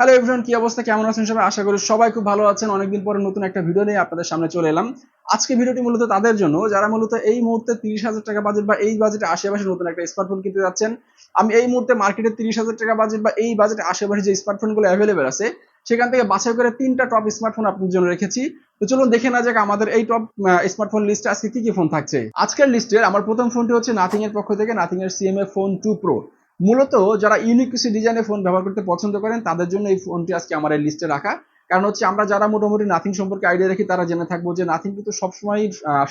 Hello everyone কি অবস্থা? কেমন আছেন সবাই? আশা করি সবাই খুব ভালো আছেন। অনেকদিন পরে নতুন একটা ভিডিও নিয়ে আপনাদের সামনে চলে এলাম। আজকে ভিডিওটি মূলত তাদের জন্য, যারা মূলত এই মুহূর্তে তিরিশ হাজার টাকা বাজেট বা এই বাজেটে আশেপাশে নতুন একটা স্মার্টফোন কিনতে যাচ্ছেন, আমি এই মুহূর্তে মার্কেটে তিরিশ হাজার টাকা বাজেট বা এই বাজেটে আশেপাশে যে স্মার্টফোনগুলো অ্যাভেলেবেল আছে, সেখান থেকে বাছাই করে তিনটা টপ স্মার্টফোন আপনার জন্য রেখেছি। তো চলুন দেখে না যাক আমাদের এই টপ স্মার্টফোন লিস্টে আজকে কি কি ফোন থাকছে। আজকের লিস্টে আমার প্রথম ফোনটি হচ্ছে নাথিং এর পক্ষ থেকে নাথিং এর সিএমএ ফোন টু প্রো মূলত যারা ইউনিক কিছু ডিজাইনের ফোন ব্যবহার করতে পছন্দ করেন, তাদের জন্য এই ফোনটি আজকে আমার এই লিস্টে রাখা। কারণ হচ্ছে আমরা যারা মোটামুটি নাথিং সম্পর্কে আইডিয়া রাখি, তারা জেনে থাকব যে নাথিং কিন্তু সবসময়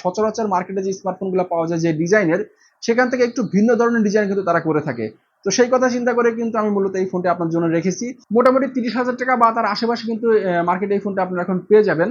সচরাচর মার্কেটে যে স্মার্টফোনগুলো পাওয়া যায় যে ডিজাইনের সেখান থেকে একটু ভিন্ন ধরনের ডিজাইন কিন্তু তারা করে থাকে। তো সেই কথা চিন্তা করে কিন্তু আমি মূলত এই ফোনটি আপনার জন্য রেখেছি। মোটামুটি তিরিশ হাজার টাকা বা তার আশেপাশে কিন্তু মার্কেটে এই ফোনটা আপনারা এখন পেয়ে যাবেন।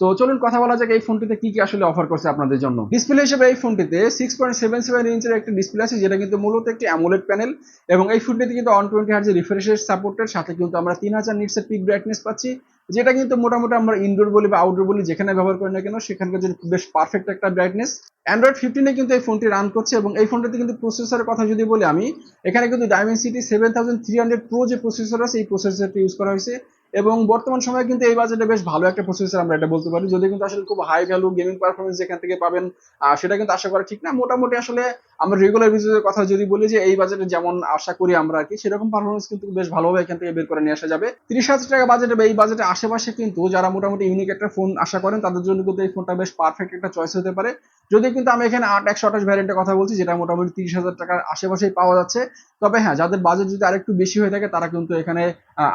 তো চলুন কথা বলা যাক এই ফোনটিতে কি কি আসলে অফার করছে আপনাদের জন্য। ডিসপ্লে হিসেবে এই ফোনটিতে সিক্স পয়েন্ট সেভেন সেভেন ইঞ্চের একটা ডিসপ্লে আছে, যেটা কিন্তু মূলত একটি অ্যামোলেড প্যানেল এবং এই ফোনটিতে কিন্তু অন টোয়েন্টি হার্জের রিফ্রেশের সাপোর্টের সাথে কিন্তু আমরা তিন হাজার নিটসের পিক ব্রাইটনেস পাচ্ছি, যেটা কিন্তু মোটামুটি আমরা ইনডোর বলি বা আউটডোর বলি, যেখানে ব্যবহার করি না কেন, সেখানকার জন্য বেশ পারফেক্ট একটা ব্রাইটনেস অ্যান্ড্রয়েড ফিফটিনে কিন্তু এই ফোনটি রান করছে, এবং এই ফোনটাতে কিন্তু প্রসেসরের কথা যদি বলি আমি, এখানে কিন্তু Dimensity seven thousand three hundred pro যে প্রসেসর আছে, এই প্রসেসরটি ইউজ করা হয়েছে। এবং বর্তমান সময়ে কিন্তু এই বাজেটে বেশ ভালো একটা প্রসেসর আমরা এটা বলতে পারি। যদি কিন্তু আসলে খুব হাই ভ্যালু গেমিং পারফরমেন্স যেখান থেকে পাবেন সেটা কিন্তু আশা করা ঠিক না। মোটামুটি আসলে আমরা রেগুলার বিজনেসের কথা যদি বলি যে, এই বাজেটে যেমন আশা করি আমরা আর কি, সেরকম পারফরমেন্স কিন্তু বেশ ভালোভাবে এখান থেকে বের করে নিয়ে আসা যাবে। তিরিশ হাজার টাকা বাজেটে এই বাজেটে আশেপাশে কিন্তু যারা মোটামুটি ইউনিক একটা ফোন আশা করেন, তাদের জন্য কিন্তু এই ফোনটা বেশ পারফেক্ট একটা চয়েস হতে পারে। যদি কিন্তু আমি এখানে আট, একশো আঠাশ ভ্যারিয়েন্টের কথা বলছি, যেটা মোটামুটি তিরিশ হাজার টাকার আশেপাশেই পাওয়া যাচ্ছে। তবে হ্যাঁ যাদের বাজেট যদি আরেকটু বেশি হয়ে থাকে, তারা কিন্তু এখানে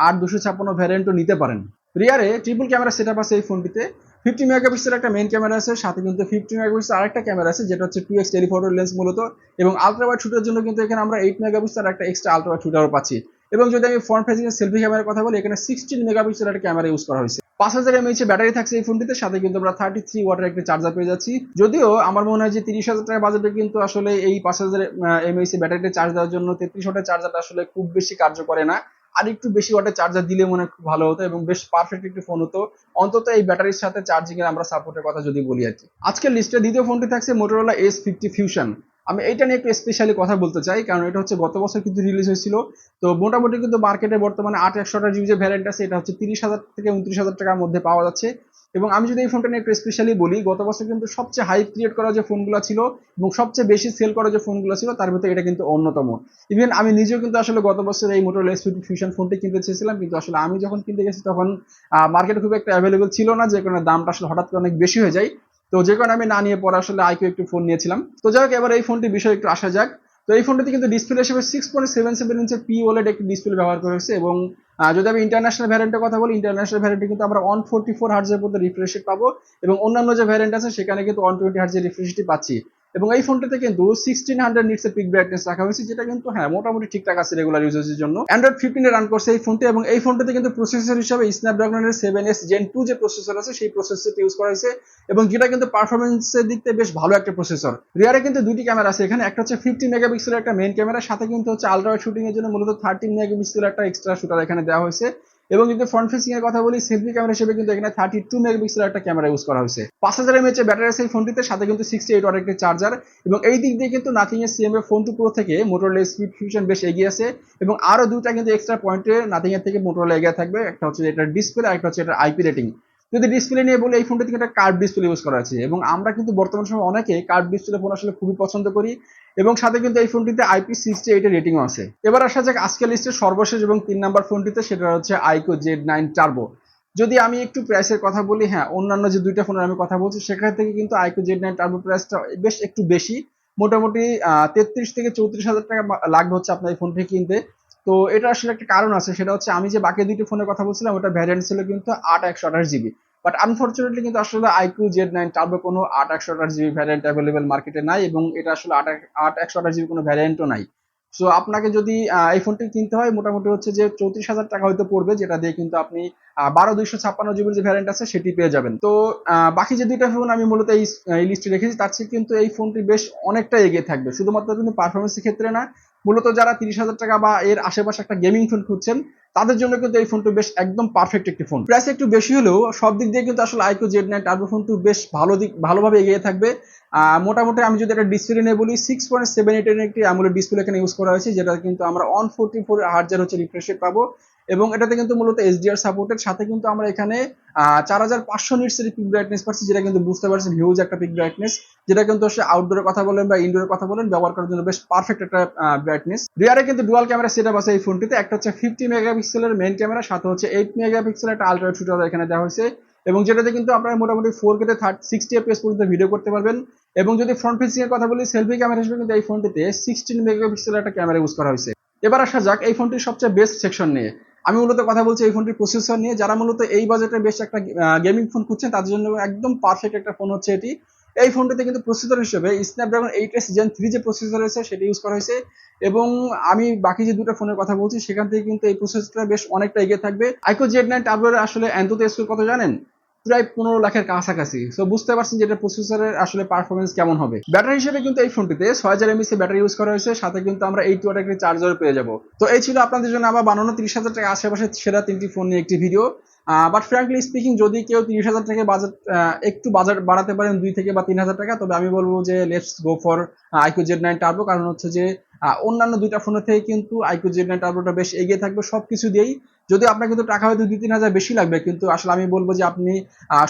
আট, দুশো ছাপ্পান্ন ভ্যারিয়েন্টও নিতে পারেন। রিয়ারে ট্রিপল ক্যামেরা সেট আছে এই ফোনটিতে। ফিফটি মেগাপিক্সেল একটা মেইন ক্যামেরা আছে, সাথে কিন্তু ফিফটি মেগাপিক্সেল আরেকটা ক্যামেরা আছে, যেটা হচ্ছে টু এক্স টেলিফোটো লেন্স মূলত, এবং আলট্রা ওয়াইড শুটের জন্য কিন্তু এখানে আমরা এইট মেগাপিক্সেল একটা এক্সট্রা আলট্রা ওয়াইড শুটারও পাচ্ছি। এবং যদি আমি ফ্রন্ট ফেসিং সেলফি ক্যামেরার কথা বলি, এখানে সিক্সটিন মেগাপিক্সেল একটা ক্যামেরা ইউজ করা হয়েছে। পাঁচ হাজার এমএইচ ব্যাটারি থাকছে এই ফোনটিতে, সাথে কিন্তু আমরা থার্টি থ্রি ওয়াটের একটা চার্জার পেয়ে যাচ্ছি। যদিও আমার মনে হয় যে তিরিশ হাজার টাকা বাজেটে কিন্তু আসলে এই পাঁচ হাজার এমএইচ ব্যাটারিতে চার্জ দেওয়ার জন্য তেত্রিশ ওয়াটের চার্জারটা আসলে খুব বেশি কার্যকরে না। আর একটু বেশি ওয়াটের চার্জার দিলে মনে খুব ভালো হতো এবং বেশ পারফেক্ট একটি ফোন হতো। অন্তত এই ব্যাটারির সাথে চার্জিং এর আমরা সাপোর্টের কথা যদি বলি আর কি। আজকের লিস্টে দ্বিতীয় ফোনটি থাকছে মোটরোলা এস ফিফটি ফিউশন আমি এইটা নিয়ে একটু স্পেশালি কথা বলতে চাই, কারণ এটা হচ্ছে গত বছর কিন্তু রিলিজ হয়েছিল। তো মোটামুটি কিন্তু মার্কেটে বর্তমানে আট, একশো টাকা জিবি যে ভ্যারিয়েন্ট আছে, এটা হচ্ছে তিরিশ হাজার থেকে উনত্রিশ হাজার টাকার মধ্যে পাওয়া যাচ্ছে। এবং আমি যদি এই ফোনটা নিয়ে একটু স্পেশালি বলি, গত বছর কিন্তু সবচেয়ে হাইপ ক্রিয়েট করা যে ফোনগুলো ছিল এবং সবচেয়ে বেশি সেল করা যে ফোনগুলো ছিল, তার ভিতরে এটা কিন্তু অন্যতম। ইভেন আমি নিজেও কিন্তু আসলে গত বছর এই মোটর লেস ফিউশন ফোনটি কিনতে চেয়েছিলাম, কিন্তু আসলে আমি যখন কিনতে গেছি তখন মার্কেটে খুব একটা অ্যাভেলেবল ছিল না, যে কারণে দামটা আসলে হঠাৎ করে অনেক বেশি হয়ে যায়। তো যে কারণে আমি না নিয়ে পরে আসলে আইকিউ একটু ফোন নিয়েছিলাম। তো যাই হোক, এবার এই ফোনটি বিষয়ে একটু আসা যাক। তো এই ফোনটিতে কিন্তু ডিসপ্লে হিসেবে সিক্স পয়েন্ট সেভেন সেভেন ইঞ্চের পি ওলেড একটি ডিসপ্লে ব্যবহার করা হয়েছে এবং যদি আমি ইন্টারন্যাশনাল ভ্যারিয়েন্টের কথা বলি ইন্টারন্যাশনাল ভ্যারিয়েন্টে কিন্তু আমরা ওয়ান ফোর্টি ফোর হার্জের মধ্যে রিফ্রেশ পাবো এবং অন্যান্য যে ভ্যারিয়েন্ট আছে, সেখানে কিন্তু ওয়ান টোয়েন্টি হার্জের রিফ্রেশটি পাচ্ছি। এবং এই ফোনটাতে কিন্তু সিক্সটিন হান্ড্রেড নিটসের পিক ব্রাইটনেস রাখা হয়েছে, যেটা কিন্তু হ্যাঁ মোটামুটি ঠিকঠাক আছে রেগুলার ইউজের জন্য। অ্যান্ড্রয়েড ফিফটিনে রান করছে এই ফোনটি এবং এই ফোনটাতে কিন্তু প্রসেসর হিসাবে স্ন্যাপড্রাগনের সেভেন এস জেন টু যে প্রসেসর আছে, সেই প্রসেসরটি ইউজ করা হয়েছে এবং যেটা কিন্তু পারফরমেন্সের দিক থেকে বেশ ভালো একটা প্রসেসর রিয়ারে কিন্তু দুটি ক্যামেরা আছে এখানে, একটা হচ্ছে ফিফটি মেগাপিক্সেলের একটা মেইন ক্যামেরা সাথে কিন্তু হচ্ছে আলট্রা শুটিং এর জন্য মূলত থার্টিন মেগাপিক্সেলের একটা এক্সট্রা শুটার এখানে দেওয়া হয়েছে। এবং যদি ফ্রন্ট ফেসিং এর কথা বলি সেলফি ক্যামেরা হিসেবে কিন্তু এখানে থার্টি টু মেগাপিক্সেল একটা ক্যামেরা ইউজ করা হয়েছে। পাঁচ হাজার এমএচ ব্যাটারি আছে এই ফোনটিতে সাথে কিন্তু সিক্সটি এইট ওয়াট একটি চার্জার এবং এই দিক দিয়ে কিন্তু নাথিং এর সিএমএ ফোন টু প্রো থেকে মোটরোলা স্পিড ফিউশন বেশ এগিয়ে আছে এবং আরও দুটা কিন্তু এক্সট্রা পয়েন্টে নাথিং এর থেকে মোটর এগিয়ে থাকবে। একটা হচ্ছে এটার ডিসপ্লে আর একটা হচ্ছে এটার আইপি রেটিং যদি ডিসপ্লে নিয়ে বলি, এই ফোনটা থেকে একটা কার্ভ ডিসপ্লে ইউজ করা আছে। এবং আমরা কিন্তু বর্তমান সময় অনেকে কার্ভ ডিসপ্লে ফোন আসলে খুবই পছন্দ করি এবং সাথে কিন্তু এই ফোনটিতে আইপি সিক্সটি এইটের রেটিংও আছে। এবার আসা যাক আজকের লিস্টের সর্বশেষ এবং তিন নাম্বার ফোনটিতে সেটা হচ্ছে আইকো জেড নাইন টার্বো যদি আমি একটু প্রাইসের কথা বলি হ্যাঁ অন্যান্য যে দুইটা ফোনের আমি কথা বলছি, সেখান থেকে কিন্তু আইকো জেড নাইন টার্বো প্রাইসটা বেশ একটু বেশি। মোটামুটি তেত্রিশ থেকে চৌত্রিশ হাজার টাকা লাগবে হচ্ছে আপনার এই ফোনটি কিনতে। তো এটা আসলে একটা কারণ আছে, সেটা হচ্ছে আমি যে বাকি দুইটি ফোনের কথা বলছিলাম ওটা ভ্যারিয়েন্ট ছিল কিন্তু আট একশো আঠাশ জিবি বাট আনফর্চুনেটলি কিন্তু আসলে আইকিউ জেড নাইন টার্বো কোনো আট একশো আঠাশ জিবি ভ্যারিয়েন্ট অ্যাভেলেবেল মার্কেটে নাই এবং এটা আসলে আট আট একশো আঠাশ জিবি কোনো ভ্যারিয়েন্টও নাই। সো আপনাকে যদি এই ফোনটি কিনতে হয়, মোটামুটি হচ্ছে যে চৌত্রিশ হাজার টাকা হয়তো পড়বে, যেটা দিয়ে কিন্তু আপনি বারো দুইশো ছাপ্পান্ন জিবির যে ভ্যারিয়েন্ট আছে, সেটি পেয়ে যাবেন। তো বাকি যে দুইটা ফোন আমি মূলত এই এই লিস্টে রেখেছি, তার চেয়ে কিন্তু এই ফোনটি বেশ অনেকটা এগিয়ে থাকবে। শুধুমাত্র কিন্তু পারফরমেন্সের ক্ষেত্রে না মূলত যারা তিরিশ হাজার টাকা বা এর আশেপাশে একটা গেমিং ফোন খুঁজছেন, তাদের জন্য কিন্তু এই ফোনটি বেশ একদম পারফেক্ট একটি ফোন প্রাইস একটু বেশি হলেও সব দিক দিয়ে কিন্তু আসলে আইকো জেড নাইন টার্বো ফোনটি বেশ ভালো দিক, ভালোভাবে এগিয়ে থাকবে। মোটামুটি আমি যদি একটা ডিসপ্লে নিয়ে বলি সিক্স পয়েন্ট সেভেন এইটের একটি আমুলের ডিসপ্লে এখানে ইউজ করা হয়েছে, যেটা কিন্তু আমরা অন ফোরটি ফোর হার্জার হচ্ছে রিফ্রেশ পাবো। এবং এটাতে কিন্তু মূলত এইচডিআর সাপোর্টের সাথে কিন্তু আমরা এখানে চার হাজার পাঁচশো নিটসের পিক ব্রাইটনেস পাচ্ছি, যেটা কিন্তু বুঝতে পারছেন হিউজ একটা পিক ব্রাইটনেস যেটা কিন্তু সে আউটডোরের কথা বলেন বা ইনডোরের কথা বলেন, ব্যবহার করার জন্য বেশ পারফেক্ট একটা ব্রাইটনেস রিয়ারে কিন্তু ডুয়াল ক্যামেরা সেট আছে এই ফোনটিতে, একটা হচ্ছে ফিফটি মেগাপিক্সেলের মেইন ক্যামেরা সাথে হচ্ছে এইট মেগাপিক্সেলের একটা আলট্রা শুটার এখানে দেওয়া হয়েছে। এবং যেটাতে কিন্তু আপনারা মোটামুটি ফোর কেতে থার্টি সিক্সটি এফপিএস পর্যন্ত ভিডিও করতে পারবেন। এবং যদি ফ্রন্ট ফেসিং এর কথা বলি সেলফি ক্যামেরা হিসেবে কিন্তু এই ফোনটিতে সিক্সটিন মেগাপিক্সেলের একটা ক্যামেরা ইউজ করা হয়েছে। এবার আসা যাক এই ফোনটির সবচেয়ে বেস্ট সেকশন নিয়ে। আমি মূলত কথা বলছি এই ফোনটির প্রসেসর নিয়ে। যারা মূলত এই বাজেটে বেশ একটা গেমিং ফোন খুঁজছেন, তাদের জন্য একদম পারফেক্ট একটা ফোন হচ্ছে এটি। এই ফোনটিতে কিন্তু প্রসেসর হিসেবে Snapdragon eight S Gen three যে প্রসেসর রয়েছে, সেটি ইউজ করা হয়েছে। এবং আমি বাকি যে দুটো ফোনের কথা বলছি, সেখান থেকে কিন্তু এই প্রসেসরটা বেশ অনেকটা এগিয়ে থাকবে। আইকো জেড নাইন টার্বোর আসলে অ্যান্থোতে স্কোর কথা জানেন? প্রায় পনেরো লাখের কাছাকাছি। সো বুঝতে পারছেন যে এটা প্রসেসরের আসলে পারফরমেন্স কেমন হবে। ব্যাটারি হিসেবে কিন্তু এই ফোনটিতে ছয় হাজার এমএস ব্যাটারি ইউজ করা হয়েছে, সাথে কিন্তু আমরা এইট ওয়াট একটি চার্জার পেয়ে যাব। তো এই ছিল আপনাদের জন্য আমার বানানো তিরিশ হাজার টাকা আশেপাশে সেরা তিনটি ফোন নিয়ে একটি ভিডিও বাট ফ্র্যাঙ্কলি স্পিকিং যদি কেউ তিরিশ হাজার টাকা বাজেট একটু বাজেট বাড়াতে পারেন দুই থেকে বা তিন হাজার টাকা, তবে আমি বলব যে let's go for iQOO Z nine turbo কারণ হচ্ছে যে অন্যান্য দুইটা ফোনের থেকে কিন্তু আইকো জেড নাইন টার্বোটা বেশ এগিয়ে থাকবে সবকিছু দিয়েই। যদি আপনার কিন্তু টাকা হয়তো দুই তিন হাজার বেশি লাগবে, কিন্তু আসলে আমি বলব যে আপনি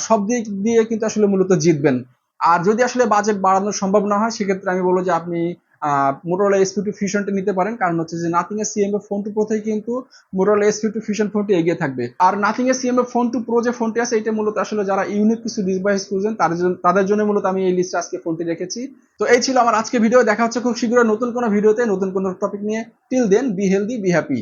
সব দিক দিয়ে কিন্তু আসলে মূলত জিতবেন। আর যদি আসলে বাজেট বাড়ানো সম্ভব না হয়, সেক্ষেত্রে আমি বলব যে আপনি মোটরোলা এস ফিফটি ফিউশনটা নিতে পারেন। কারণ হচ্ছে যে নাথিং এর সিএমএ ফোন টু প্রোতেই কিন্তু মোটরোলা এস ফিফটি ফিউশন ফোনটি এগিয়ে থাকবে। আর নাথিং এর সিএমএ ফোন টু প্রো যে ফোনটি আছে, এটা মূলত আসলে যারা ইউনিক কিছু ডিভাইস খুঁজছেন তাদের জন্য মূলত আমি এই লিস্টে আজকে ফোনটি রেখেছি। তো এই ছিল আমার আজকে ভিডিও দেখা হচ্ছে খুব শীঘ্রই নতুন কোনো ভিডিওতে নতুন কোনো টপিক নিয়ে। Till then be healthy be happy